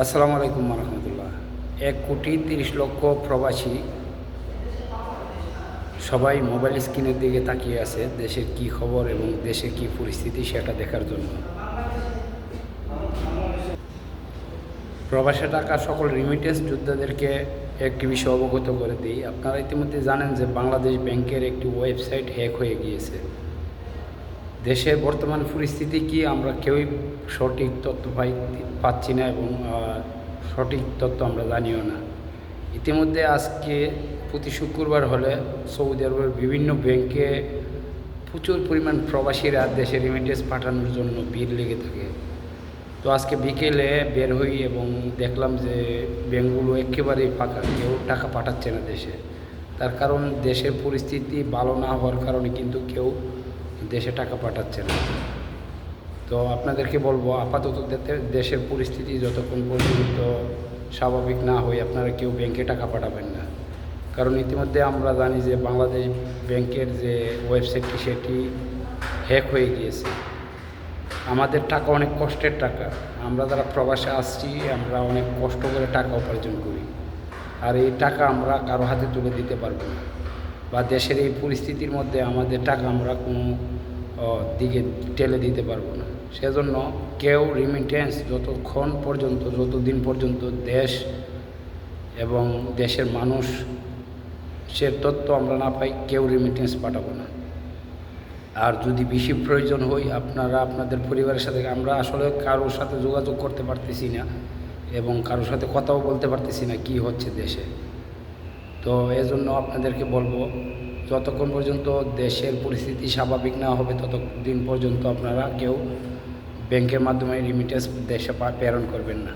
আসসালামু আলাইকুম রহমতুল্লাহ এক কোটি তিরিশ লক্ষ প্রবাসী সবাই মোবাইল স্ক্রিনের দিকে তাকিয়ে আছে, দেশের কি খবর এবং দেশের কি পরিস্থিতি সেটা দেখার জন্য। প্রবাসে টাকা সকল রিমিটেন্স যোদ্ধাদেরকে একটি বিষয় অবগত করে দিই। আপনারা ইতিমধ্যে জানেন যে বাংলাদেশ ব্যাংকের একটি ওয়েবসাইট হ্যাক হয়ে গিয়েছে। দেশের বর্তমান পরিস্থিতি কি? আমরা কেউই সঠিক তথ্য পাই, পাচ্ছি না এবং সঠিক তথ্য আমরা জানিও না। ইতিমধ্যে আজকে প্রতি শুক্রবার হলে সৌদি আরবের বিভিন্ন ব্যাংকে প্রচুর পরিমাণ প্রবাসীরা দেশে রেমিটেন্স পাঠানোর জন্য ভিড় লেগে থাকে। তো আজকে বিকেলে বের হই এবং দেখলাম যে ব্যাংকগুলো একেবারেই ফাঁকা, কেউ টাকা পাঠাচ্ছে না দেশে। তার কারণ দেশের পরিস্থিতি ভালো না হওয়ার কারণে কিন্তু কেউ দেশে টাকা পাঠাচ্ছে না। তো আপনাদেরকে বলব, আপাতত দেশের পরিস্থিতি যতক্ষণ পর্যন্ত স্বাভাবিক না হয়, আপনারা কেউ ব্যাংকে টাকা পাঠাবেন না। কারণ ইতিমধ্যে আমরা জানি যে বাংলাদেশ ব্যাংকের যে ওয়েবসাইটটি, সেটি হ্যাক হয়ে গিয়েছে। আমাদের টাকা অনেক কষ্টের টাকা। আমরা যারা প্রবাসে আসছি, আমরা অনেক কষ্ট করে টাকা উপার্জন করি। আর এই টাকা আমরা কারও হাতে তুলে দিতে পারব না। বা দেশের এই পরিস্থিতির মধ্যে আমাদের টাকা আমরা কোনো দিকে টেলে দিতে পারব না। সেজন্য কেউ রিমিটেন্স যতক্ষণ পর্যন্ত, যতদিন পর্যন্ত দেশ এবং দেশের মানুষ সে তথ্য আমরা না পাই, কেউ রিমিটেন্স পাঠাবো না। আর যদি বেশি প্রয়োজন হয়, আপনারা আপনাদের পরিবারের সাথে, আমরা আসলে কারোর সাথে যোগাযোগ করতে পারতেছি না এবং কারোর সাথে কথাও বলতে পারতেছি না কি হচ্ছে দেশে। তো এজন্য আপনাদেরকে বলব, যতক্ষণ পর্যন্ত দেশের পরিস্থিতি স্বাভাবিক না হবে, ততদিন পর্যন্ত আপনারা কেউ ব্যাংকের মাধ্যমে রিমিটেন্স দেশে প্রেরণ করবেন না।